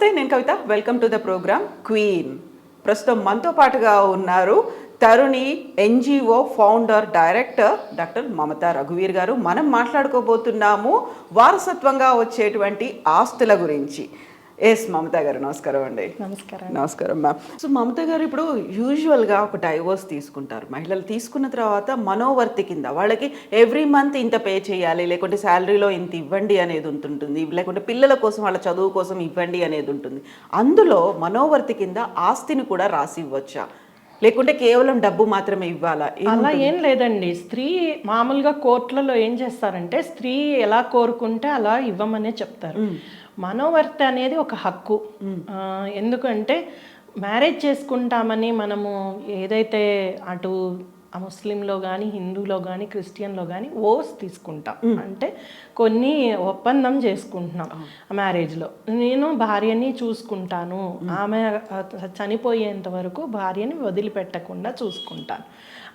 నమస్తే నేను Kavitha. Welcome to the program queen ప్రస్తుతం మనతో పాటుగా ఉన్నారు Tharuni NGO founder director doctor Mamata రఘువీర్ garu. మనం మాట్లాడుకోబోతున్నాము వారసత్వంగా వచ్చేటువంటి ఆస్తుల గురించి. ఎస్ మమతా గారు నమస్కారం అండి. నమస్కారం. నమస్కారం మ్యామ్ సో మమత గారు ఇప్పుడు యూజువల్గా ఒక డైవోర్స్ తీసుకుంటారు. మహిళలు తీసుకున్న తర్వాత మనోవర్తి కింద వాళ్ళకి ఎవ్రీ మంత్ ఇంత పే చేయాలి లేకుంటే శాలరీలో ఇంత ఇవ్వండి అనేది ఉంటుంటుంది. లేకుంటే పిల్లల కోసం వాళ్ళ చదువు కోసం ఇవ్వండి అనేది ఉంటుంది. అందులో మనోవర్తి కింద ఆస్తిని కూడా రాసి ఇవ్వచ్చా? లేకుంటే కేవలం డబ్బు మాత్రమే ఇవ్వాలా? అలా ఏం లేదండి. స్త్రీ మామూలుగా కోర్టులలో ఏం చేస్తారంటే స్త్రీ ఎలా కోరుకుంటే అలా ఇవ్వమనే చెప్తారు. మనోవర్తి అనేది ఒక హక్కు. ఎందుకంటే మ్యారేజ్ చేసుకుంటామని మనము ఏదైతే అటు ఆ ముస్లింలో కానీ హిందూలో కానీ క్రిస్టియన్లో కానీ ఓస్ తీసుకుంటాం. అంటే కొన్ని ఒప్పందం చేసుకుంటున్నాం మ్యారేజ్లో. నేను భార్యని చూసుకుంటాను. ఆమె చనిపోయేంత వరకు భార్యని వదిలిపెట్టకుండా చూసుకుంటాను.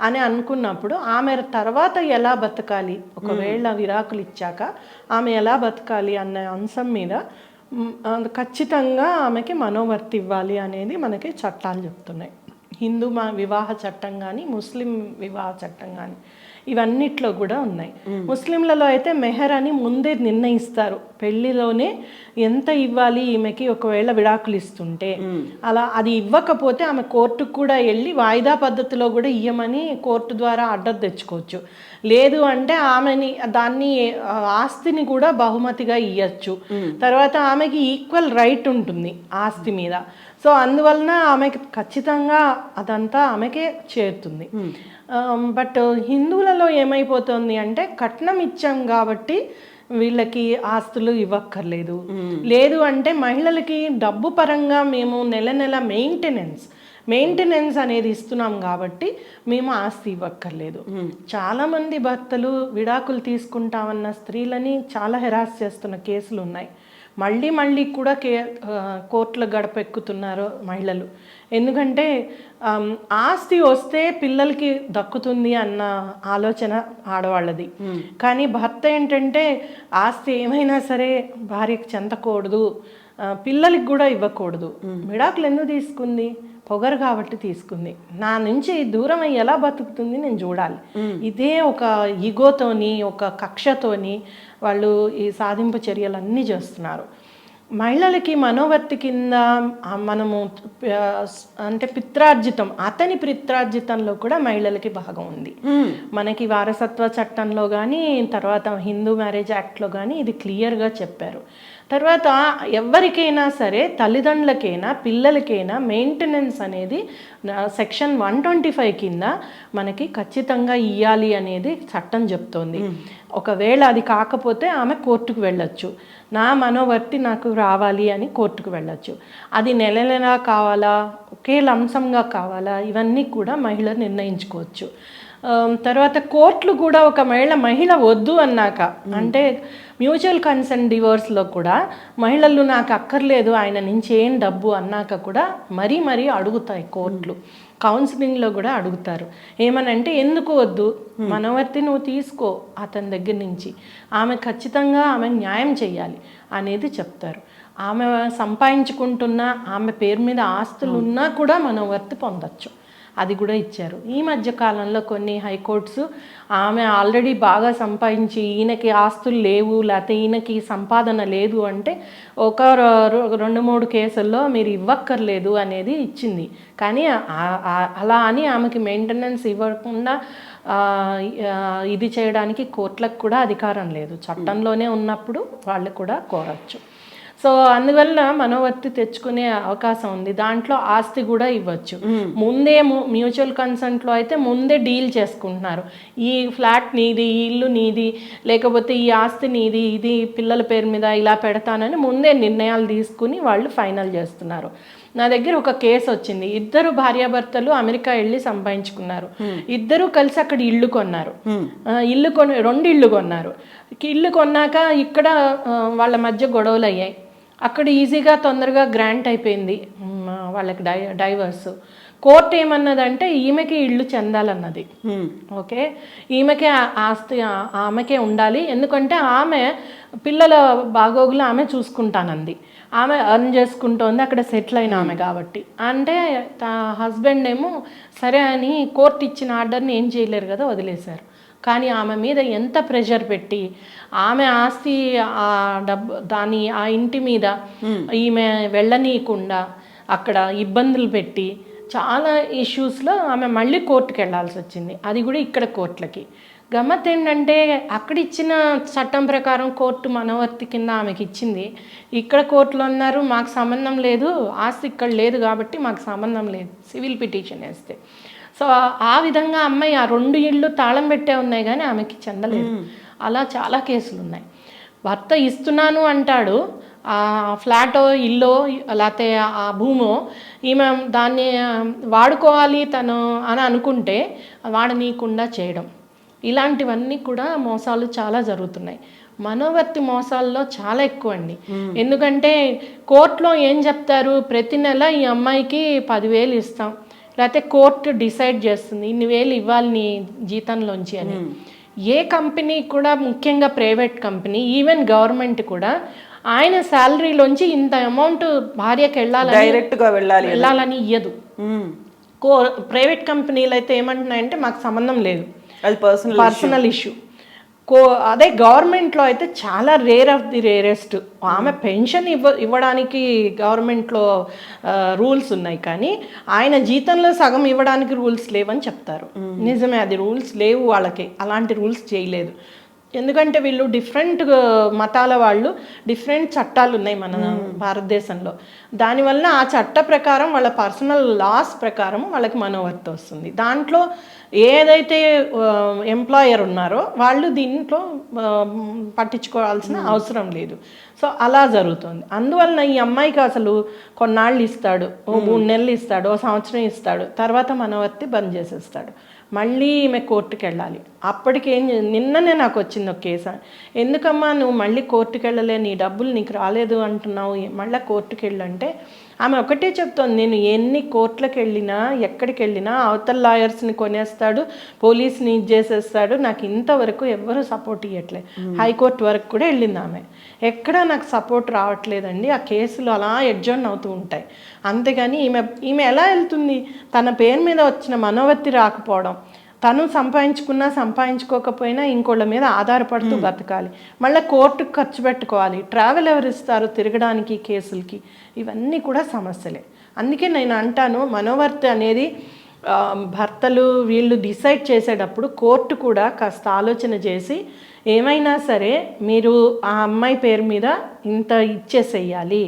అని అనుకున్నప్పుడు ఆమె తర్వాత ఎలా బతకాలి? ఒకవేళ విరాకులు ఇచ్చాక ఆమె ఎలా బతకాలి అన్న అంశం మీద ఖచ్చితంగా ఆమెకి మనోవర్తి ఇవ్వాలి అనేది మనకి చట్టాలు చెప్తున్నాయి. హిందూ మా వివాహ చట్టం కానీ ముస్లిం వివాహ చట్టం కానీ ఇవన్నిట్లో కూడా ఉన్నాయి. ముస్లింలలో అయితే మెహర్ అని ముందే నిర్ణయిస్తారు. పెళ్ళిలోనే ఎంత ఇవ్వాలి ఈమెకి? ఒకవేళ విడాకులు ఇస్తుంటే. అలా అది ఇవ్వకపోతే ఆమె కోర్టుకు కూడా వెళ్ళి వాయిదా పద్ధతిలో కూడా ఇయ్యమని కోర్టు ద్వారా అడ్డర్ తెచ్చుకోవచ్చు. లేదు అంటే ఆమెని దాన్ని ఆస్తిని కూడా బహుమతిగా ఇయ్యచ్చు. తర్వాత ఆమెకి ఈక్వల్ రైట్ ఉంటుంది ఆస్తి మీద. సో అందువలన ఆమెకి ఖచ్చితంగా అదంతా ఆమెకే చేరుతుంది. బట్ హిందువులలో ఏమైపోతుంది అంటే కట్నం ఇచ్చాం కాబట్టి వీళ్ళకి ఆస్తులు ఇవ్వక్కర్లేదు. లేదు అంటే మహిళలకి డబ్బు పరంగా మేము నెల నెల మెయింటెనెన్స్ మెయింటెనెన్స్ అనేది ఇస్తున్నాం కాబట్టి మేము ఆస్తి ఇవ్వక్కర్లేదు. చాలా మంది భర్తలు విడాకులు తీసుకుంటామన్న స్త్రీలని చాలా హెరాస్ చేస్తున్న కేసులు ఉన్నాయి. మళ్ళీ మళ్ళీ కూడా కే కోర్టుల గడప ఎక్కుతున్నారు మహిళలు. ఎందుకంటే ఆస్తి వస్తే పిల్లలకి దక్కుతుంది అన్న ఆలోచన ఆడవాళ్ళది. కానీ భర్త ఏంటంటే ఆస్తి ఏమైనా సరే భార్యకు చెందకూడదు పిల్లలకి కూడా ఇవ్వకూడదు. విడాకులు ఎందుకు తీసుకుంది? పొగరు కాబట్టి తీసుకుంది. నా నుంచి దూరం ఎలా బతుకుతుంది నేను చూడాలి. ఇదే ఒక ఈగోతోని ఒక కక్షతోని వాళ్ళు ఈ సాధింపు చర్యలు అన్నీ చేస్తున్నారు. మహిళలకి మనోవర్తి కింద మనము అంటే పిత్రార్జితం అతని పిత్రార్జితంలో కూడా మహిళలకి భాగం ఉంది. మనకి వారసత్వ చట్టంలో కానీ తర్వాత హిందూ మ్యారేజ్ యాక్ట్లో కానీ ఇది క్లియర్గా చెప్పారు. తర్వాత ఎవరికైనా సరే తల్లిదండ్రులకైనా పిల్లలకైనా మెయింటెనెన్స్ అనేది సెక్షన్ వన్ ట్వంటీ ఫైవ్ కింద మనకి ఖచ్చితంగా ఇవ్వాలి అనేది చట్టం చెప్తోంది. ఒకవేళ అది కాకపోతే ఆమె కోర్టుకు వెళ్ళొచ్చు. నా మనోవర్తి నాకు రావాలి అని కోర్టుకు వెళ్ళొచ్చు. అది నెల నెలా కావాలా? ఒకే లంసంగా కావాలా? ఇవన్నీ కూడా మహిళ నిర్ణయించుకోవచ్చు. తర్వాత కోర్టులు కూడా ఒక మహిళ మహిళ వద్దు అన్నాక అంటే మ్యూచువల్ కన్సెంట్ డివోర్స్లో కూడా మహిళలు నాకు అక్కర్లేదు ఆయన నుంచి ఏం డబ్బు అన్నాక కూడా మరీ మరీ అడుగుతాయి కోర్టులు. కౌన్సిలింగ్లో కూడా అడుగుతారు. ఏమనంటే ఎందుకు వద్దు? మనవర్తి నువ్వు తీసుకో అతని దగ్గర నుంచి. ఆమె ఖచ్చితంగా ఆమె న్యాయం చేయాలి అనేది చెప్తారు. ఆమె సంపాదించుకుంటున్న ఆమె పేరు మీద ఆస్తులు ఉన్నా కూడా మనవర్తి పొందొచ్చు. అది కూడా ఇచ్చారు. ఈ మధ్య కాలంలో కొన్ని హైకోర్ట్స్ ఆమె ఆల్రెడీ బాగా సంపాదించి ఈయనకి ఆస్తులు లేవు లేకపోతే ఈయనకి సంపాదన లేదు అంటే ఒక రెండు మూడు కేసుల్లో మీరు ఇవ్వక్కర్లేదు అనేది ఇచ్చింది. కానీ అలా అని ఆమెకి మెయింటెనెన్స్ ఇవ్వకుండా ఇది చేయడానికి కోర్టులకు కూడా అధికారం లేదు. చట్టంలోనే ఉన్నప్పుడు వాళ్ళు కూడా కోరచ్చు. సో అందువల్ల మనోవర్తి తెచ్చుకునే అవకాశం ఉంది. దాంట్లో ఆస్తి కూడా ఇవ్వచ్చు. ముందే మ్యూచువల్ కన్సెంట్లో అయితే ముందే డీల్ చేసుకుంటున్నారు. ఈ ఫ్లాట్ నీది ఈ ఇల్లు నీది లేకపోతే ఈ ఆస్తి నీది ఇది పిల్లల పేరు మీద ఇలా పెడతానని ముందే నిర్ణయాలు తీసుకుని వాళ్ళు ఫైనల్ చేస్తున్నారు. నా దగ్గర ఒక కేసు వచ్చింది. ఇద్దరు భార్యాభర్తలు అమెరికా వెళ్ళి సంపాదించుకున్నారు. ఇద్దరు కలిసి అక్కడ ఇల్లు కొన్నారు. ఇల్లు కొన రెండు ఇల్లు కొన్నారు. ఇల్లు కొన్నాక ఇక్కడ వాళ్ళ మధ్య గొడవలు అయ్యాయి. అక్కడ ఈజీగా తొందరగా గ్రాంట్ అయిపోయింది వాళ్ళకి డై డైవర్స్. కోర్టు ఏమన్నదంటే ఈమెకి ఇల్లు చెందాలన్నది. ఓకే? ఈమెకే ఆస్తి ఆమెకే ఉండాలి. ఎందుకంటే ఆమె పిల్లల బాగోగులు ఆమె చూసుకుంటానంది. ఆమె అర్న్ చేసుకుంటోంది అక్కడ సెటిల్ అయిన ఆమె కాబట్టి. అంటే హస్బెండ్ ఏమో సరే అని కోర్టు ఇచ్చిన ఆర్డర్ని ఏం చేయలేరు కదా వదిలేశారు. కానీ ఆమె మీద ఎంత ప్రెషర్ పెట్టి ఆమె ఆస్తి ఆ డబ్బు దాని ఆ ఇంటి మీద ఈమె వెళ్ళనీయకుండా అక్కడ ఇబ్బందులు పెట్టి చాలా ఇష్యూస్లో ఆమె మళ్ళీ కోర్టుకు వెళ్ళాల్సి వచ్చింది. అది కూడా ఇక్కడ కోర్టులకి. గమ్మత్ ఏంటంటే అక్కడ ఇచ్చిన చట్టం ప్రకారం కోర్టు మనవర్తి కింద ఆమెకి ఇచ్చింది. ఇక్కడ కోర్టులో ఉన్నారు మాకు సంబంధం లేదు ఆస్తి ఇక్కడ లేదు కాబట్టి మాకు సంబంధం లేదు సివిల్ పిటిషన్ వేస్తే. సో ఆ విధంగా అమ్మాయి ఆ రెండు ఇళ్ళు తాళం పెట్టే ఉన్నాయి కానీ ఆమెకి చెందలేదు. అలా చాలా కేసులు ఉన్నాయి. భర్త ఇస్తున్నాను అంటాడు ఆ ఫ్లాటో ఇల్లో లేకపోతే ఆ భూమో ఈమె దాన్ని వాడుకోవాలి తను అని అనుకుంటే వాడనీయకుండా చేయడం. ఇలాంటివన్నీ కూడా మోసాలు చాలా జరుగుతున్నాయి. మనోవర్తి మోసాల్లో చాలా ఎక్కువ అండి. ఎందుకంటే కోర్టులో ఏం చెప్తారు? ప్రతి నెల ఈ అమ్మాయికి పదివేలు ఇస్తాం. లేకపోతే కోర్టు డిసైడ్ చేస్తుంది ఇన్ని వేలు ఇవ్వాలి నీ జీతంలోంచి అని. ఏ కంపెనీ కూడా ముఖ్యంగా ప్రైవేట్ కంపెనీ ఈవెన్ గవర్నమెంట్ కూడా ఆయన శాలరీలోంచి ఇంత అమౌంట్ భార్యకి వెళ్ళాలని డైరెక్ట్గా వెళ్ళాలి వెళ్ళాలని ఇయ్యదు. కో ప్రైవేట్ కంపెనీలు అయితే ఏమంటున్నాయంటే మాకు సంబంధం లేదు. అది పర్సనల్ పర్సనల్ ఇష్యూ. కో అదే గవర్నమెంట్లో అయితే చాలా రేర్ ఆఫ్ ది రేరెస్ట్. ఆమె పెన్షన్ ఇవ్వ ఇవ్వడానికి గవర్నమెంట్లో రూల్స్ ఉన్నాయి కానీ ఆయన జీతంలో సగం ఇవ్వడానికి రూల్స్ లేవని చెప్తారు. నిజమే అది రూల్స్ లేవు వాళ్ళకి. అలాంటి రూల్స్ చేయలేదు. ఎందుకంటే వీళ్ళు డిఫరెంట్ మతాల వాళ్ళు డిఫరెంట్ చట్టాలు ఉన్నాయి మన భారతదేశంలో. దానివల్ల ఆ చట్ట ప్రకారం వాళ్ళ పర్సనల్ లాస్ ప్రకారం వాళ్ళకి మనోవర్తి వస్తుంది. దాంట్లో ఏదైతే ఎంప్లాయర్ ఉన్నారో వాళ్ళు దీంట్లో పట్టించుకోవాల్సిన అవసరం లేదు. సో అలా జరుగుతుంది. అందువలన ఈ అమ్మాయికి అసలు కొన్నాళ్ళు ఇస్తాడు ఓ మూడు నెలలు ఇస్తాడు ఓ సంవత్సరం ఇస్తాడు తర్వాత మనవర్తి బంద్ చేసేస్తాడు. మళ్ళీ ఈమె కోర్టుకి వెళ్ళాలి అప్పటికి ఏం నిన్ననే నాకు వచ్చింది ఒక కేసు. ఎందుకమ్మా నువ్వు మళ్ళీ కోర్టుకి వెళ్ళలే నీ డబ్బులు నీకు రాలేదు అంటున్నావు మళ్ళీ కోర్టుకి వెళ్ళంటే ఆమె ఒకటే చెప్తోంది నేను ఎన్ని కోర్టులకు వెళ్ళినా ఎక్కడికి వెళ్ళినా అవతల లాయర్స్ని కొనేస్తాడు పోలీస్ని ఇది చేసేస్తాడు నాకు ఇంతవరకు ఎవ్వరూ సపోర్ట్ ఇవ్వట్లే హైకోర్టు వరకు కూడా వెళ్ళింది ఆమె. ఎక్కడా నాకు సపోర్ట్ రావట్లేదండి ఆ కేసులు అలా ఎడ్జర్న్ అవుతూ ఉంటాయి. అంతేగాని ఈమె ఈమె ఎలా వెళ్తుంది? తన పేరు మీద వచ్చిన మనోవత్తి రాకపోవడం తను సంపాదించుకున్నా సంపాదించుకోకపోయినా ఇంకోళ్ళ మీద ఆధారపడుతూ బతకాలి మళ్ళీ కోర్టుకు ఖర్చు పెట్టుకోవాలి. ట్రావెల్ ఎవరు ఇస్తారు తిరగడానికి కేసులకి? ఇవన్నీ కూడా సమస్యలే. అందుకే నేను అంటాను మనోవర్తి అనేది భర్తలు వీళ్ళు డిసైడ్ చేసేటప్పుడు కోర్టు కూడా కాస్త ఆలోచన చేసి ఏమైనా సరే మీరు ఆ అమ్మాయి పేరు మీద ఇంత ఇచ్చేసేయాలి.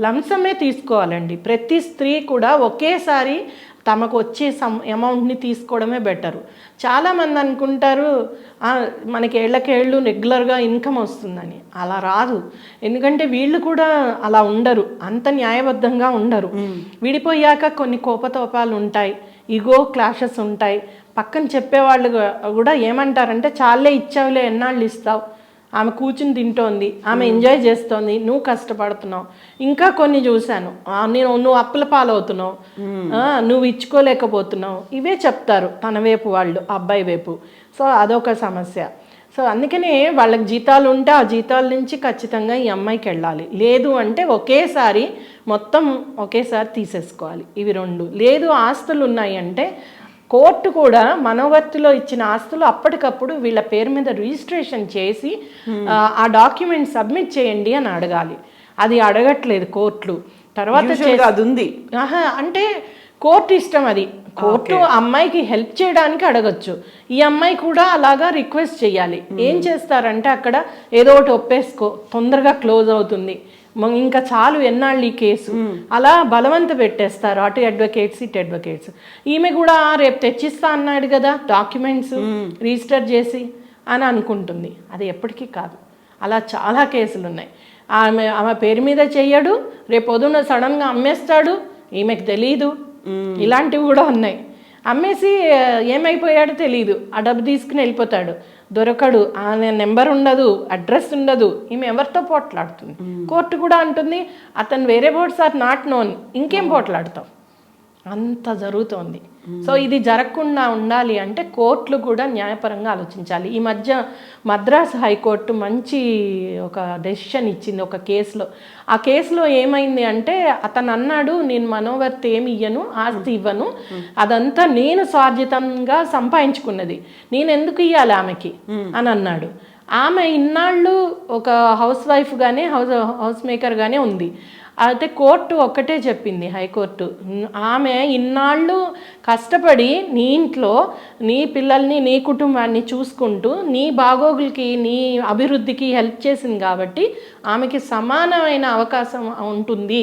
లంసమే తీసుకోవాలండి. ప్రతి స్త్రీ కూడా ఒకేసారి తమకు వచ్చే సమ్ అమౌంట్ని తీసుకోవడమే బెటరు చాలామంది అనుకుంటారు "ఆ, మనకి ఏళ్ళకేళ్ళు రెగ్యులర్గా ఇన్కమ్ వస్తుందని. అలా రాదు. ఎందుకంటే వీళ్ళు కూడా అలా ఉండరు. అంత న్యాయబద్ధంగా ఉండరు. విడిపోయాక కొన్ని కోపతోపాలు ఉంటాయి ఈగో క్లాషెస్ ఉంటాయి. పక్కన చెప్పేవాళ్ళు కూడా ఏమంటారంటే చాలే ఇచ్చావులే ఎన్నాళ్ళు ఇస్తావు? ఆమె కూర్చుని తింటోంది ఆమె ఎంజాయ్ చేస్తోంది నువ్వు కష్టపడుతున్నావు. ఇంకా కొన్ని చూశాను. "ఆ, నేను నువ్వు అప్పుల పాలవుతున్నావు. నువ్వు ఇచ్చుకోలేకపోతున్నావు. ఇవే చెప్తారు తన వైపు వాళ్ళు అబ్బాయి వైపు. సో అదొక సమస్య. సో అందుకనే వాళ్ళకి జీతాలు ఉంటే ఆ జీతాల నుంచి ఖచ్చితంగా ఈ అమ్మాయికి వెళ్ళాలి. లేదు అంటే ఒకేసారి మొత్తం ఒకేసారి తీసేసుకోవాలి. ఇవి రెండు. లేదు ఆస్తులు ఉన్నాయి అంటే కోర్టు కూడా మనోవర్తిలో ఇచ్చిన ఆస్తులు అప్పటికప్పుడు వీళ్ళ పేరు మీద రిజిస్ట్రేషన్ చేసి ఆ, డాక్యుమెంట్ సబ్మిట్ చేయండి అని అడగాలి. అది అడగట్లేదు కోర్టులు. తర్వాత అది ఉంది. ఆహా, అంటే కోర్టు ఇష్టం అది. కోర్టు అమ్మాయికి హెల్ప్ చేయడానికి అడగచ్చు. ఈ అమ్మాయి కూడా అలాగా రిక్వెస్ట్ చేయాలి. ఏం చేస్తారంటే అక్కడ ఏదో ఒకటి ఒప్పేసుకో తొందరగా క్లోజ్ అవుతుంది. ఇంకా చాలు ఎన్నాళ్ళు ఈ కేసు? అలా బలవంత పెట్టేస్తారు. అటు అడ్వకేట్స్ ఇటు అడ్వకేట్స్ ఈమె కూడా "ఆ, రేపు తెచ్చిస్తా అన్నాడు కదా డాక్యుమెంట్స్ రిజిస్టర్ చేసి అని అనుకుంటుంది. అది ఎప్పటికీ కాదు. అలా చాలా కేసులు ఉన్నాయి. ఆమె ఆమె పేరు మీద చెయ్యడు రేపు పొద్దున్న సడన్గా అమ్మేస్తాడు ఈమెకు తెలియదు ఇలాంటివి కూడా ఉన్నాయి. అమ్మేసి ఏమైపోయాడో తెలియదు ఆ డబ్బు తీసుకుని వెళ్ళిపోతాడు. దొరకడు. ఆయన నెంబర్ ఉండదు అడ్రస్ ఉండదు. ఈమె ఎవరితో పోట్లాడుతుంది? కోర్టు కూడా అంటుంది అతను వేరే బోర్డ్స్ ఆర్ నాట్ నోన్. ఇంకేం పోట్లాడతావు అంత జరుగుతోంది. సో ఇది జరగకుండా ఉండాలి అంటే కోర్టులు కూడా న్యాయపరంగా ఆలోచించాలి. ఈ మధ్య మద్రాస్ హైకోర్టు మంచి ఒక డెసిషన్ ఇచ్చింది ఒక కేసులో. ఆ కేసులో ఏమైంది అంటే అతను అన్నాడు నేను మనోవర్తి ఏమి ఇయ్యను ఆస్తి ఇవ్వను. అదంతా నేను స్వార్జితంగా సంపాదించుకున్నది. నేను ఎందుకు ఇవ్వాలి ఆమెకి? అని అన్నాడు. ఆమె ఇన్నాళ్ళు ఒక హౌస్ వైఫ్గానే హౌస్ హౌస్ మేకర్గానే ఉంది. అయితే కోర్టు ఒక్కటే చెప్పింది హైకోర్టు. ఆమె ఇన్నాళ్ళు కష్టపడి నీ ఇంట్లో నీ పిల్లల్ని నీ కుటుంబాన్ని చూసుకుంటూ నీ బాగోగులకి నీ అభివృద్ధికి హెల్ప్ చేసింది కాబట్టి ఆమెకి సమానమైన అవకాశం ఉంటుంది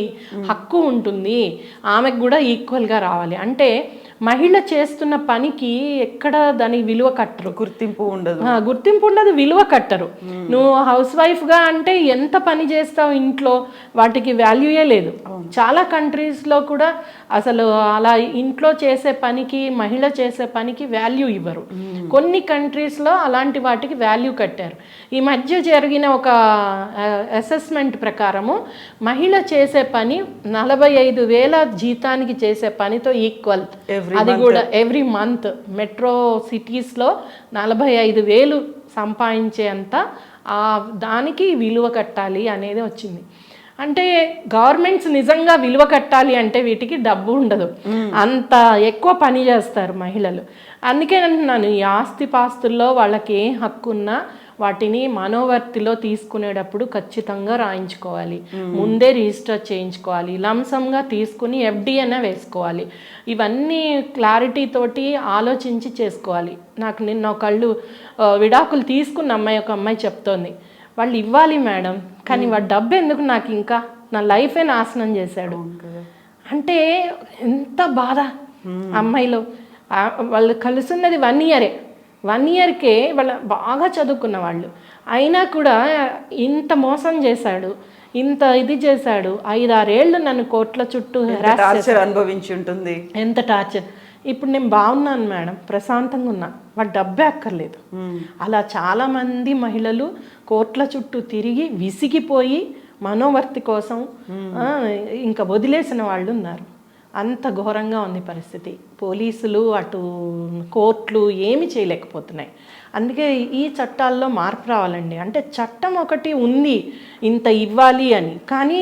హక్కు ఉంటుంది. ఆమెకు కూడా ఈక్వల్గా రావాలి. అంటే మహిళ చేస్తున్న పనికి ఎక్కడ దాని విలువ కట్టరు. గుర్తింపు ఉండదు. గుర్తింపు ఉండదు విలువ కట్టరు. నువ్వు హౌస్ వైఫ్గా అంటే ఎంత పని చేస్తావు ఇంట్లో వాటికి వాల్యూయే లేదు. చాలా కంట్రీస్లో కూడా అసలు అలా ఇంట్లో చేసే పనికి మహిళ చేసే పనికి వాల్యూ ఇవ్వరు. కొన్ని కంట్రీస్లో అలాంటి వాటికి వాల్యూ కట్టారు. ఈ మధ్య జరిగిన ఒక అసెస్మెంట్ ప్రకారము మహిళ చేసే పని నలభై ఐదు వేల జీతానికి చేసే పనితో ఈక్వల్ అది కూడా ఎవ్రీ మంత్ మెట్రో సిటీస్లో నలభై ఐదు వేలు సంపాదించేంత ఆ దానికి విలువ కట్టాలి అనేది వచ్చింది. అంటే గవర్నమెంట్స్ నిజంగా విలువ కట్టాలి అంటే వీటికి డబ్బు ఉండదు. అంత ఎక్కువ పని చేస్తారు మహిళలు. అందుకే అంటున్నాను ఈ ఆస్తి పాస్తుల్లో వాళ్ళకి ఏ హక్కు ఉన్నా వాటిని మనోవర్తిలో తీసుకునేటప్పుడు ఖచ్చితంగా రాయించుకోవాలి. ముందే రిజిస్టర్ చేయించుకోవాలి. లంసంగా తీసుకుని ఎఫ్డి అనే వేసుకోవాలి. ఇవన్నీ క్లారిటీ తోటి ఆలోచించి చేసుకోవాలి. నాకు నిన్న ఒకళ్ళు విడాకులు తీసుకున్న అమ్మాయి ఒక అమ్మాయి చెప్తోంది. వాళ్ళు ఇవ్వాలి మేడం కానీ వాడు డబ్బు ఎందుకు నాకు ఇంకా? నా లైఫే నాశనం చేశాడు. అంటే ఎంత బాధ అమ్మాయిలో. ఆ, వాళ్ళు కలుసున్నది వన్ ఇయరే వన్ ఇయర్కే వాళ్ళ బాగా చదువుకున్న వాళ్ళు. అయినా కూడా ఇంత మోసం చేశాడు ఇంత ఇది చేశాడు ఐదారేళ్ళు నన్ను కోట్ల చుట్టూ అనుభవించి ఉంటుంది. ఎంత టార్చర్. ఇప్పుడు నేను బాగున్నాను మేడం ప్రశాంతంగా ఉన్నా. వాడు డబ్బే అక్కర్లేదు. అలా చాలామంది మహిళలు కోట్ల చుట్టూ తిరిగి విసిగిపోయి మనోవర్తి కోసం ఇంకా వదిలేసిన వాళ్ళు ఉన్నారు. అంత ఘోరంగా ఉంది పరిస్థితి. పోలీసులు అటు కోర్టులు ఏమి చేయలేకపోతున్నాయి. అందుకే ఈ చట్టాల్లో మార్పు రావాలండి. అంటే చట్టం ఒకటి ఉంది ఇంత ఇవ్వాలి అని. కానీ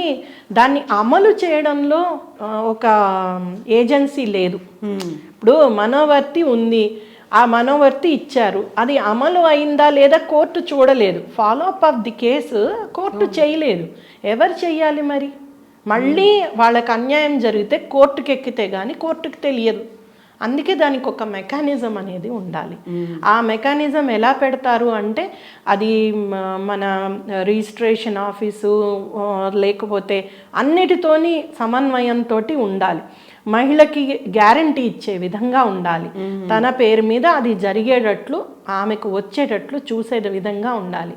దాన్ని అమలు చేయడంలో ఒక ఏజెన్సీ లేదు. ఇప్పుడు మనోవర్తి ఉంది ఆ మనోవర్తి ఇచ్చారు. అది అమలు అయిందా లేదా కోర్టు చూడలేదు. Follow up of the case court చేయలేదు. ఎవరు చెయ్యాలి మరి? మళ్ళీ వాళ్ళకి అన్యాయం జరిగితే కోర్టుకి ఎక్కితే కానీ కోర్టుకి తెలియదు. అందుకే దానికి ఒక మెకానిజం అనేది ఉండాలి. ఆ మెకానిజం ఎలా పెడతారు అంటే అది మన రిజిస్ట్రేషన్ ఆఫీసు లేకపోతే అన్నిటితోని సమన్వయంతో ఉండాలి. మహిళకి గ్యారంటీ ఇచ్చే విధంగా ఉండాలి. తన పేరు మీద అది జరిగేటట్లు ఆమెకు వచ్చేటట్లు చూసే విధంగా ఉండాలి.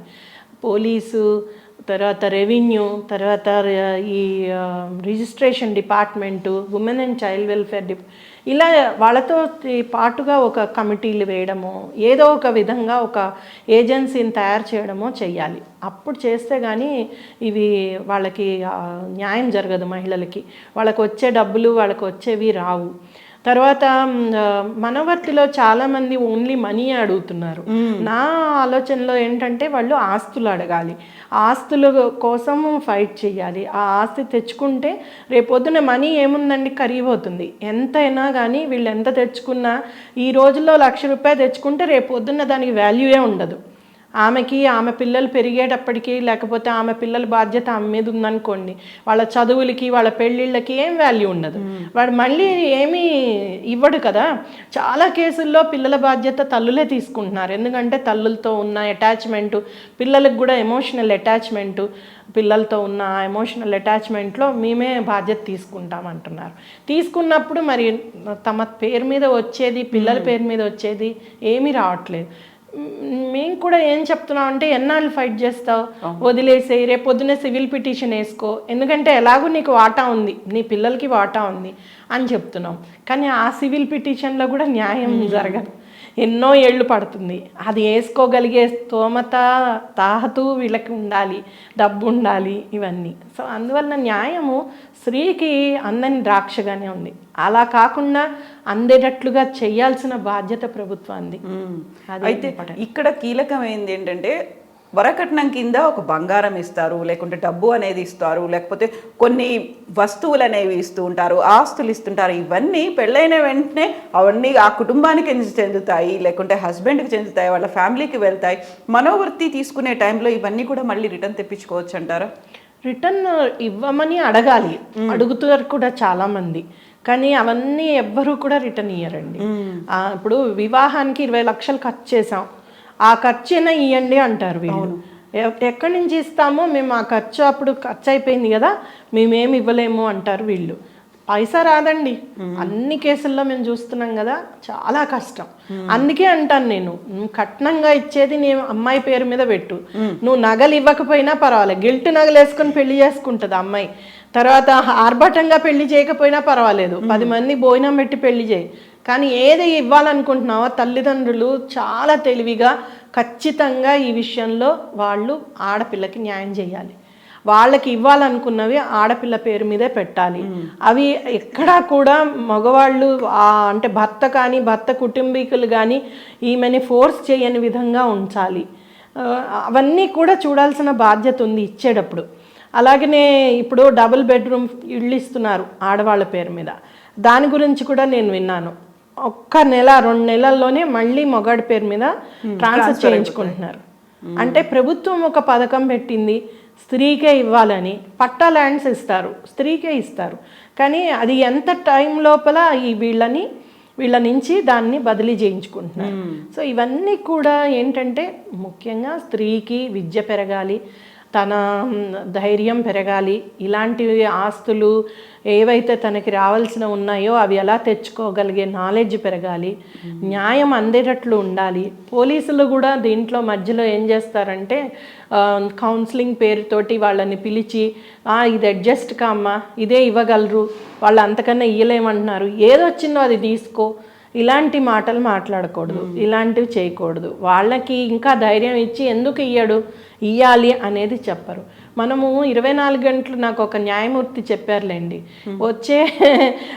పోలీసు తర్వాత రెవెన్యూ తర్వాత ఈ registration department women and child welfare dip ఇలా వాళ్ళతో పాటుగా ఒక కమిటీలు వేయడము ఏదో ఒక విధంగా ఒక ఏజెన్సీని తయారు చేయడమో చెయ్యాలి. అప్పుడు చేస్తే కానీ ఇవి వాళ్ళకి న్యాయం జరగదు మహిళలకి. వాళ్ళకి వచ్చే డబ్బులు వాళ్ళకి వచ్చేవి రావు. తర్వాత మనవర్తిలో చాలా మంది ఓన్లీ మనీ అడుగుతున్నారు. నా ఆలోచనలో ఏంటంటే వాళ్ళు ఆస్తులు అడగాలి. ఆస్తుల కోసం ఫైట్ చేయాలి ఆ ఆస్తి తెచ్చుకుంటే రేపొద్దున మనీ ఏముందండి? కరిగిపోతుంది. ఎంతైనా కానీ వీళ్ళు ఎంత తెచ్చుకున్నా ఈ రోజుల్లో లక్ష రూపాయలు తెచ్చుకుంటే రేపొద్దున దానికి వాల్యూయే ఉండదు. ఆమెకి ఆమె పిల్లలు పెరిగేటప్పటికి లేకపోతే ఆమె పిల్లల బాధ్యత ఆమె మీద ఉందనుకోండి వాళ్ళ చదువులకి వాళ్ళ పెళ్ళిళ్ళకి ఏం వాల్యూ ఉండదు. వాడు మళ్ళీ ఏమీ ఇవ్వడు కదా. చాలా కేసుల్లో పిల్లల బాధ్యత తల్లులే తీసుకుంటున్నారు. ఎందుకంటే తల్లులతో ఉన్న అటాచ్మెంటు పిల్లలకు కూడా ఎమోషనల్ అటాచ్మెంటు పిల్లలతో ఉన్న ఎమోషనల్ అటాచ్మెంట్లో మేమే బాధ్యత తీసుకుంటాం అంటున్నారు. తీసుకున్నప్పుడు మరి తమ పేరు మీద వచ్చేది పిల్లల పేరు మీద వచ్చేది ఏమీ రావట్లేదు. మేము కూడా ఏం చెప్తున్నాం అంటే ఎన్నాళ్ళు ఫైట్ చేస్తావు? వదిలేసే రేపు పొద్దున్నే సివిల్ పిటిషన్ వేసుకో. ఎందుకంటే ఎలాగో నీకు వాటా ఉంది. నీ పిల్లలకి వాటా ఉంది అని చెప్తున్నాం. కానీ ఆ సివిల్ పిటిషన్లో కూడా న్యాయం జరగదు. ఎన్నో ఏళ్ళు పడుతుంది. అది వేసుకోగలిగే స్తోమత తాహతు వీళ్ళకి ఉండాలి. డబ్బు ఉండాలి ఇవన్నీ. సో అందువలన న్యాయము స్త్రీకి అందని ద్రాక్షగానే ఉంది. అలా కాకుండా అందేటట్లుగా చేయాల్సిన బాధ్యత ప్రభుత్వాన్ని అదే అయితే ఇక్కడ కీలకమైంది ఏంటంటే వరకట్నం కింద ఒక బంగారం ఇస్తారు లేకుంటే డబ్బు అనేది ఇస్తారు లేకపోతే కొన్ని వస్తువులు అనేవి ఇస్తూ ఉంటారు ఆస్తులు ఇస్తుంటారు. ఇవన్నీ పెళ్ళైన వెంటనే అవన్నీ ఆ కుటుంబానికి చెందుతాయి లేకుంటే హస్బెండ్కి చెందుతాయి వాళ్ళ ఫ్యామిలీకి వెళ్తాయి. మనోవృత్తి తీసుకునే టైంలో ఇవన్నీ కూడా మళ్ళీ రిటర్న్ తెప్పించుకోవచ్చు అంటారా? రిటర్న్ ఇవ్వమని అడగాలి. అడుగుతారు కూడా చాలా మంది కానీ అవన్నీ ఎవ్వరూ కూడా రిటర్న్ ఇయ్యరండి. ఇప్పుడు వివాహానికి ఇరవై లక్షలు ఖర్చు చేసాం ఆ ఖర్చు అయినా ఇవ్వండి అంటారు వీళ్ళు. ఎక్కడి నుంచి ఇస్తామో మేము ఆ ఖర్చు అప్పుడు ఖర్చు అయిపోయింది కదా మేమేమి ఇవ్వలేము అంటారు వీళ్ళు. పైసా రాదండి. అన్ని కేసుల్లో మేము చూస్తున్నాం కదా చాలా కష్టం. అందుకే అంటాను నేను కట్నంగా ఇచ్చేది నేను అమ్మాయి పేరు మీద పెట్టు. నువ్వు నగలు ఇవ్వకపోయినా పర్వాలేదు. గిల్ట్ నగలు వేసుకొని పెళ్ళి చేసుకుంటుంది అమ్మాయి. తర్వాత ఆర్భాటంగా పెళ్ళి చేయకపోయినా పర్వాలేదు. పది మంది భోజనం పెట్టి పెళ్ళి చేయి. కానీ ఏది ఇవ్వాలనుకుంటున్నావో తల్లిదండ్రులు చాలా తెలివిగా ఖచ్చితంగా ఈ విషయంలో వాళ్ళు ఆడపిల్లకి న్యాయం చేయాలి. వాళ్ళకి ఇవ్వాలనుకున్నవి ఆడపిల్ల పేరు మీదే పెట్టాలి. అవి ఎక్కడా కూడా మగవాళ్ళు అంటే భర్త కానీ భర్త కుటుంబీకులు కానీ ఈమెని ఫోర్స్ చేయని విధంగా ఉంచాలి. అవన్నీ కూడా చూడాల్సిన బాధ్యత ఉంది ఇచ్చేటప్పుడు. అలాగనే ఇప్పుడు డబుల్ బెడ్రూమ్ ఇళ్ళు ఇస్తున్నారు ఆడవాళ్ళ పేరు మీద. దాని గురించి కూడా నేను విన్నాను. ఒక్క నెల రెండు నెలల్లోనే మళ్ళీ మొగాడి పేరు మీద ట్రాన్స్ఫర్ చేయించుకుంటున్నారు. అంటే ప్రభుత్వం ఒక పథకం పెట్టింది స్త్రీకే ఇవ్వాలని పట్టా ల్యాండ్స్ ఇస్తారు స్త్రీకే ఇస్తారు. కానీ అది ఎంత టైం లోపల ఈ వీళ్ళని వీళ్ళ నుంచి దాన్ని బదిలీ చేయించుకుంటున్నారు. సో ఇవన్నీ కూడా ఏంటంటే ముఖ్యంగా స్త్రీకి విద్య పెరగాలి తన ధైర్యం పెరగాలి. ఇలాంటి ఆస్తులు ఏవైతే తనకి రావాల్సిన ఉన్నాయో అవి ఎలా తెచ్చుకోగలిగే నాలెడ్జ్ పెరగాలి. న్యాయం అందేటట్లు ఉండాలి. పోలీసులు కూడా దీంట్లో మధ్యలో ఏం చేస్తారంటే కౌన్సిలింగ్ పేరుతోటి వాళ్ళని పిలిచి "ఆ, ఇది అడ్జస్ట్ కామ్మా ఇదే ఇవ్వగలరు. వాళ్ళు అంతకన్నా ఇయ్యలేమంటున్నారు. ఏదొచ్చిందో అది తీసుకో. ఇలాంటి మాటలు మాట్లాడకూడదు ఇలాంటివి చేయకూడదు. వాళ్ళకి ఇంకా ధైర్యం ఇచ్చి ఎందుకు ఇయ్యడు? ఇయ్యాలి అనేది చెప్పరు. మనము ఇరవై నాలుగు గంటలు నాకు ఒక న్యాయమూర్తి చెప్పారులేండి. వచ్చే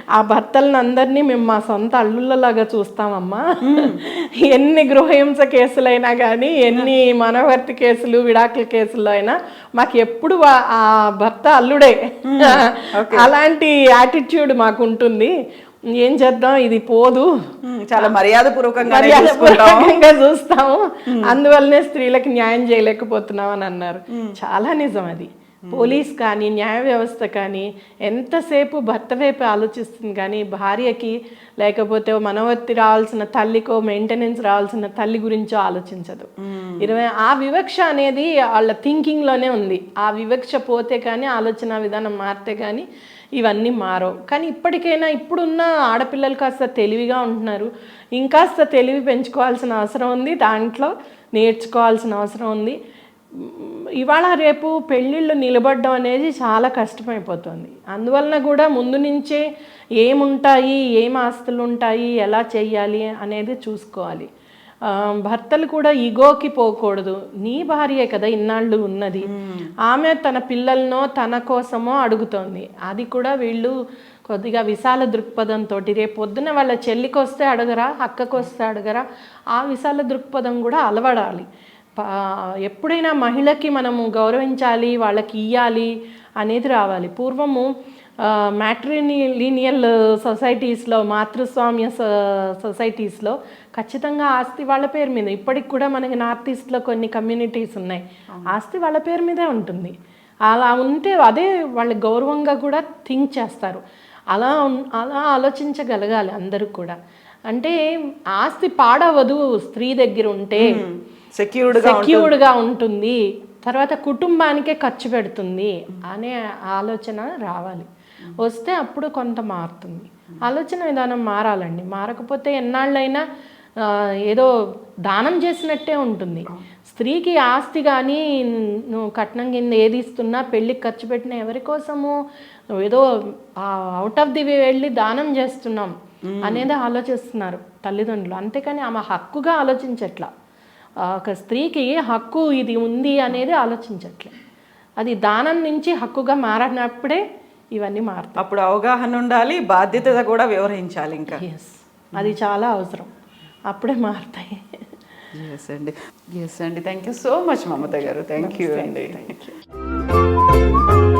ఆ భర్తలను అందరినీ మేము మా సొంత అల్లుళ్ళలాగా చూస్తామమ్మా. ఎన్ని గృహహింస కేసులైనా కానీ ఎన్ని మనవర్తి కేసులు విడాకుల కేసుల్లో అయినా మాకు ఎప్పుడు ఆ భర్త అల్లుడే. అలాంటి యాటిట్యూడ్ మాకు ఉంటుంది ఏం చేద్దాం? ఇది పోదు. చాలా మర్యాద పూర్వకంగా మర్యాదపూర్వకంగా చూస్తాము. అందువల్లనే స్త్రీలకు న్యాయం చేయలేకపోతున్నాం అని అన్నారు. చాలా నిజం అది. పోలీస్ కానీ న్యాయ వ్యవస్థ కానీ ఎంతసేపు భర్త వైపు ఆలోచిస్తుంది కానీ భార్యకి లేకపోతే మనవత్తి రావాల్సిన తల్లికో మెయింటెనెన్స్ రావాల్సిన తల్లి గురించో ఆలోచించదు. ఇరవై ఆ వివక్ష అనేది వాళ్ళ థింకింగ్లోనే ఉంది. ఆ వివక్ష పోతే కానీ ఆలోచన విధానం మారితే కానీ ఇవన్నీ మారవు. కానీ ఇప్పటికైనా ఇప్పుడున్న ఆడపిల్లలు కాస్త తెలివిగా ఉంటున్నారు. ఇంకాస్త తెలివి పెంచుకోవాల్సిన అవసరం ఉంది. దాంట్లో నేర్చుకోవాల్సిన అవసరం ఉంది. ఇవాళ రేపు పెళ్ళిళ్ళు నిలబడడం అనేది చాలా కష్టమైపోతుంది. అందువలన కూడా ముందు నుంచే ఏముంటాయి ఏం ఆస్తులు ఉంటాయి ఎలా చేయాలి అనేది చూసుకోవాలి. భర్తలు కూడా ఈగోకి పోకూడదు. నీ భార్యే కదా ఇన్నాళ్ళు ఉన్నది. ఆమె తన పిల్లలనో తన కోసమో అడుగుతోంది. అది కూడా వీళ్ళు కొద్దిగా విశాల దృక్పథంతో రేపు పొద్దున వాళ్ళ చెల్లికి వస్తే అడగరా అక్కకు వస్తే అడగరా? ఆ విశాల దృక్పథం కూడా అలవడాలి. ఎప్పుడైనా మహిళకి మనము గౌరవించాలి వాళ్ళకి ఇయ్యాలి అనేది రావాలి. పూర్వము మ్యాట్రిని లీనియల్ సొసైటీస్లో మాతృస్వామ్య సొ- సొసైటీస్లో ఖచ్చితంగా ఆస్తి వాళ్ళ పేరు మీద ఇప్పటికి కూడా మనకి నార్త్ ఈస్ట్లో కొన్ని కమ్యూనిటీస్ ఉన్నాయి ఆస్తి వాళ్ళ పేరు మీదే ఉంటుంది. అలా ఉంటే అదే వాళ్ళు గౌరవంగా కూడా థింక్ చేస్తారు. అలా అలా ఆలోచించగలగాలి అందరూ కూడా. అంటే ఆస్తి పాడవదు స్త్రీ దగ్గర ఉంటే. సెక్యూర్డ్ సెక్యూర్డ్గా ఉంటుంది. తర్వాత కుటుంబానికే ఖర్చు పెడుతుంది అనే ఆలోచన రావాలి. వస్తే అప్పుడు కొంత మారుతుంది. ఆలోచన విధానం మారాలండి. మారకపోతే ఎన్నాళ్ళైనా ఏదో దానం చేసినట్టే ఉంటుంది. స్త్రీకి ఆస్తి కానీ నువ్వు కట్నం కింద ఏది ఇస్తున్నా పెళ్ళికి ఖర్చు పెట్టిన ఎవరి కోసము ఏదో అవుట్ ఆఫ్ ది వే వెళ్ళి దానం చేస్తున్నాం అనేది ఆలోచిస్తున్నారు తల్లిదండ్రులు. అంతేకాని ఆమె హక్కుగా ఆలోచించట్లా. ఒక స్త్రీకి హక్కు ఇది ఉంది అనేది ఆలోచించట్లే. అది దానం నుంచి హక్కుగా మారినప్పుడే ఇవన్నీ మారుతాయి. అప్పుడు అవగాహన ఉండాలి బాధ్యత కూడా వివరించాలి ఇంకా. ఎస్ అది చాలా అవసరం. అప్పుడే మారుతాయి. ఎస్ అండి. ఎస్ అండి. Thank you so much Mamata garu. Thank you అండి. Thank you